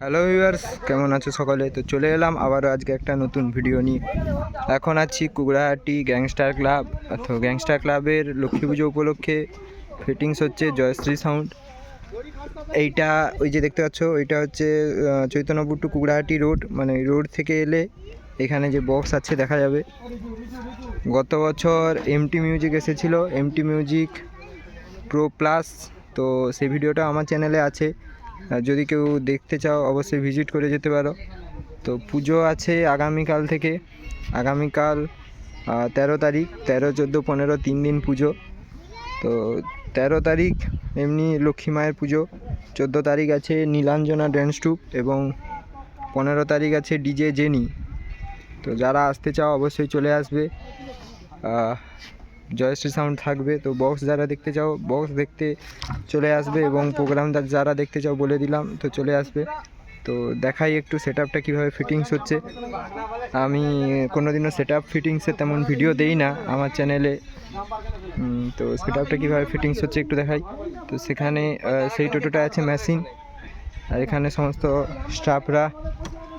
Hello viewers কেমন আছো সকলে? তো চলে এলাম আবারও আজকে একটা নতুন ভিডিও নিয়ে। এখন আছি কুগড়াহাটি গ্যাংস্টার ক্লাব অথবা গ্যাংস্টার ক্লাবের লক্ষ্মী পুজো উপলক্ষে ফিটিংস হচ্ছে জয়শ্রী সাউন্ড এইটা, ওই যে দেখতে পাচ্ছ, ওইটা হচ্ছে চৈতন্যপুর টু কুগড়াহাটি রোড মানে রোড থেকে এলে এখানে যে বক্স আছে দেখা যাবে। গত বছর এমটি মিউজিক এসেছিল এমটি মিউজিক প্রো প্লাস তো সেই ভিডিওটা আমার চ্যানেলে আছে। যদি কেউ দেখতে চাও, অবশ্যই ভিজিট করে যেতে পারো। তো পুজো আছে আগামীকাল থেকে। আগামীকাল তেরো তারিখ, তেরো, চোদ্দ, পনেরো, তিন দিন পুজো। তো তেরো তারিখ এমনি লক্ষ্মী মায়ের পুজো। চোদ্দ তারিখ আছে নীলাঞ্জনা ড্যান্স ট্রুপ এবং পনেরো তারিখ আছে ডিজে জেনি তো যারা আসতে চাও, অবশ্যই চলে আসবে। জয়শ্রী সাউন্ড থাকবে। তো বক্স যারা দেখতে চাও বক্স দেখতে চলে আসবে এবং প্রোগ্রাম যারা দেখতে চাও বলে দিলাম, তো চলে আসবে। তো দেখাই একটু সেট আপটা কীভাবে ফিটিংস হচ্ছে। আমি কোনোদিনও সেট আপ ফিটিংসের তেমন ভিডিও দেই না আমার চ্যানেলে তো সেট আপটা কীভাবে ফিটিংস হচ্ছে একটু দেখাই। তো সেখানে সেই টোটোটা আছে মেশিন আর এখানে সমস্ত স্টাফরা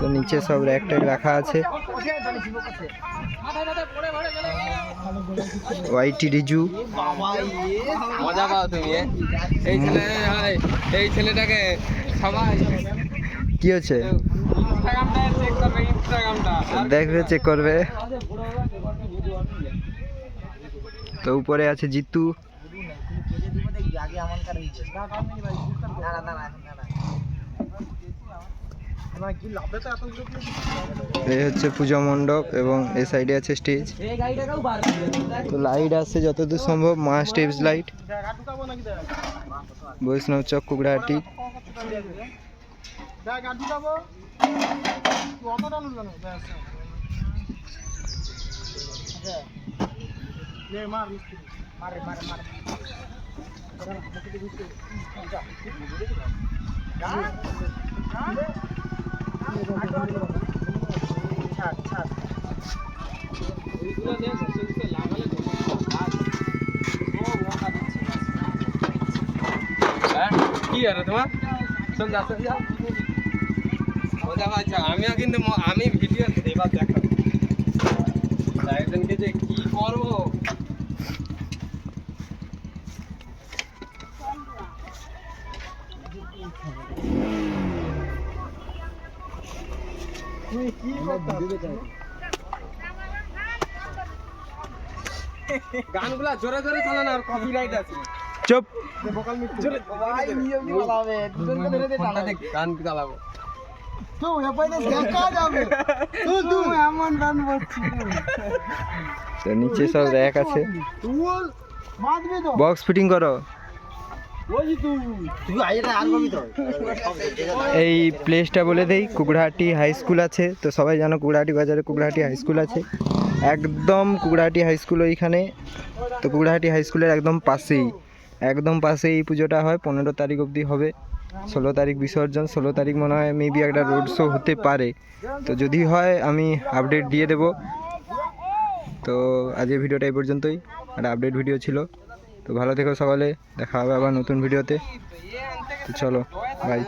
তো নিচে সব র্যাক ট্যাক রাখা আছে। ওয়াইটি রিজু মজা পাও তুমি এই ছেলে হয় এই ছেলেটাকে সবাই। কি হচ্ছে ইনস্টাগ্রামটা চেক করবে ইনস্টাগ্রামটা। দেখবে চেক করবে। তো উপরে আছে জিতু। আগে আমার এই হচ্ছে পুজো মণ্ডপ এবং এ সাইডে আছে স্টেজ। এই গাড়িটাকেও বার তো লাইট আসছে যতদূর সম্ভব মা স্টেপস লাইট। বৈষ্ণব চক কুকড়াহাটি মারে মারে মারে হ্যাঁ? কি আর তোমার চল যা চল যা মজা পাচ্ছ আমিও কিন্তু ম- আমি ভিডিও এবার দেখো একজনকে যে কি করব গানগুলা জোরে জোরে চালানো আর কপিরাইট আছে। চুপ। জোরে। ভাই নিয়ম কি বলা হবে ধরে দে ফোনটা দেখ, গান চালাবো। তো দেখা যাবে। তুই তুই এমন গান বলছিস তো নিচে সব র্যাক আছে। বক্স ফিটিং করো। এই প্লেসটা বলে দেই কুকড়াহাটি হাই স্কুল আছে, তো সবাই জানো কুকড়াহাটি বাজারে কুকড়াহাটি হাই স্কুল আছে। একদম কুকড়াহাটি হাই স্কুল ওইখানে, তো কুকড়াহাটি হাই স্কুলের একদম পাশেই। একদম পাশেই এই পুজোটা হয়, পনেরো তারিখ অবধি হবে। ষোলো তারিখ বিসর্জন, ষোলো তারিখ মনে হয় মেবি একটা রোড শো হতে পারে। তো যদি হয়, আমি আপডেট দিয়ে দেব। তো আজকের ভিডিওটা এই পর্যন্তই। একটা আপডেট ভিডিও ছিল। তো ভালো থেকো সকালে দেখা হবে আবার নতুন ভিডিওতে। তো চলো বাই